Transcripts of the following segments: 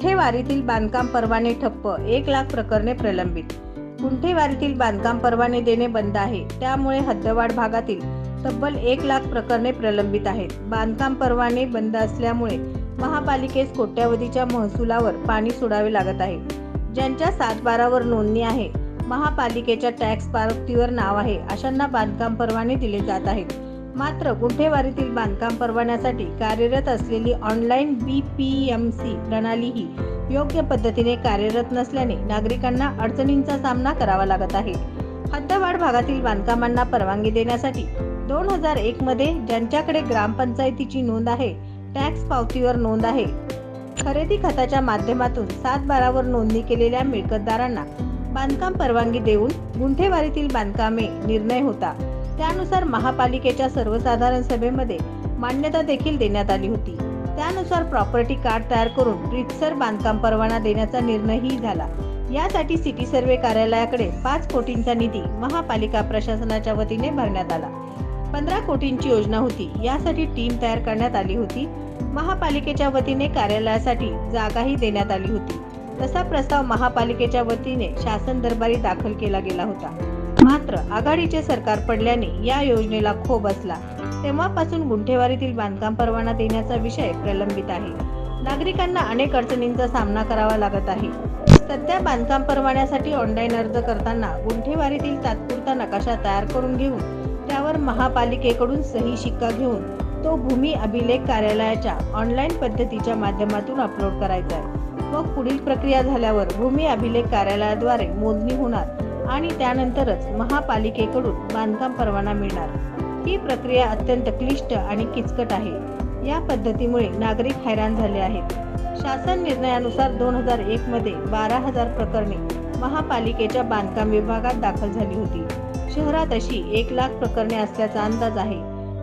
कुंठेवारीतील बांधकाम परवाने ठप्प एक लाख प्रकरणे प्रलंबित. कुंठेवारीतील बांधकाम परवाने देणे बंद आहे. त्यामुळे हद्दवाढ भागातील तब्बल एक लाख प्रकरणे प्रलंबित आहेत. बांधकाम परवाने बंद असल्यामुळे महापालिकेस कोट्यावधीच्या महसुलावर पाणी सोडावे लागत आहे. ज्यांच्या सात बारावर नोंदणी आहे महापालिकेच्या टॅक्स पावतीवर नाव आहे अशांना बांधकाम परवाने दिले जात आहेत. मात्र गुंठेवारीतील बांधकाम परवान्यासाठी कार्यरत असलेली online B P M C प्रणाली ही योग्य पद्धतीने कार्यरत नसल्याने नागरिकांना अडचणींचा सामना करावा लागत आहे. हद्दवाढ भागातील बांधकामांना परवानगी देण्यासाठी दोन हजार एक मध्ये ज्यांच्याकडे ग्रामपंचायतीची नोंद आहे टॅक्स पावतीवर नोंद आहे. खरेदी खताच्या माध्यमातून सात बारावर नोंदणी केलेल्या मिळकतदारांना बांधकाम परवानगी देऊन गुंठेवारीतील बांधकामे निर्णय होता. त्यानुसार महापालिकेच्या सर्वसाधारण सभेमध्ये मान्यता देखील देण्यात आली होती. त्यानुसार प्रॉपर्टी कार्ड तयार करून रितसर बांधकाम परवाना देण्याचा निर्णयही झाला. यासाठी सिटी सर्वे कार्यालयाकडे पाच कोटींचा निधी महापालिका प्रशासनाच्या वतीने भरण्यात आला. पंधरा कोटींची योजना होती. यासाठी टीम तयार करण्यात आली होती. महापालिकेच्या वतीने कार्यालयासाठी जागाही देण्यात आली होती. तसा प्रस्ताव महापालिकेच्या वतीने शासन दरबारी दाखल केला गेला होता. मात्र आघाडीचे सरकार पडल्याने या योजनेला खो बसला तेव्हापासून गुंठेवारीतील बांधकाम परवाना देण्याचा विषय प्रलंबित आहे. नागरिकांना अनेक अडचणींचा सामना करावा लागत आहे. सध्या बांधकाम परवान्यासाठी ऑनलाईन अर्ज करताना गुंठेवारीतील तात्पुरता नकाशा तयार करून घेऊन त्यावर महापालिकेकडून सही शिक्का घेऊन तो भूमी अभिलेख कार्यालयाच्या ऑनलाईन पद्धतीच्या माध्यमातून अपलोड करायचा आहे. मग पुढील प्रक्रिया झाल्यावर भूमी अभिलेख कार्यालयाद्वारे मोजणी होणार आणि त्यानंतरच महापालिकेकडून बांधकाम परवाना मिळणार. ही प्रक्रिया अत्यंत क्लिष्ट आणि किचकट आहे. या पद्धतीमुळे नागरिक हैराण झाले आहेत. शासन निर्णयानुसार दोन हजार एक मध्ये बारा हजार प्रकरणे महापालिकेच्या बांधकाम विभागात दाखल झाली होती. शहरात अशी एक लाख प्रकरणे असल्याचा अंदाज आहे.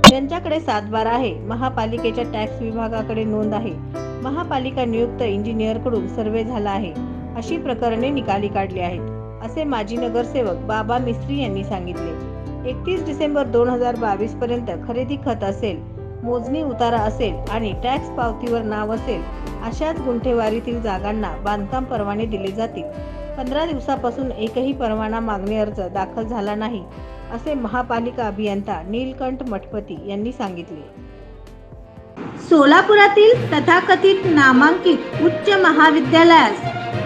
ज्यांच्याकडे सातबारा आहे महापालिकेच्या टॅक्स विभागाकडे नोंद आहे. महापालिका नियुक्त इंजिनियरकडून सर्वे झाला आहे. अशी प्रकरणे निकाली काढली आहेत. असे माजी नगरसेवक बाबा मिस्त्री यांनी सांगितले. एकतीस डिसेंबर दोन हजार बावीस पर्यंत खरेदी खत असेल मोजणी उतारा असेल आणि टॅक्स पावतीवर नाव असेल अशाच गुंठेवारीतील जागांना बांधकाम परवाने दिले जातील. पंधरा दिवसापासून एकही परवाना मागणी अर्ज दाखल झाला नाही असे महापालिका अभियंता नीलकंठ मठपती यांनी सांगितले. सोलापुरातील तथाकथित नामांकित उच्च महाविद्यालयास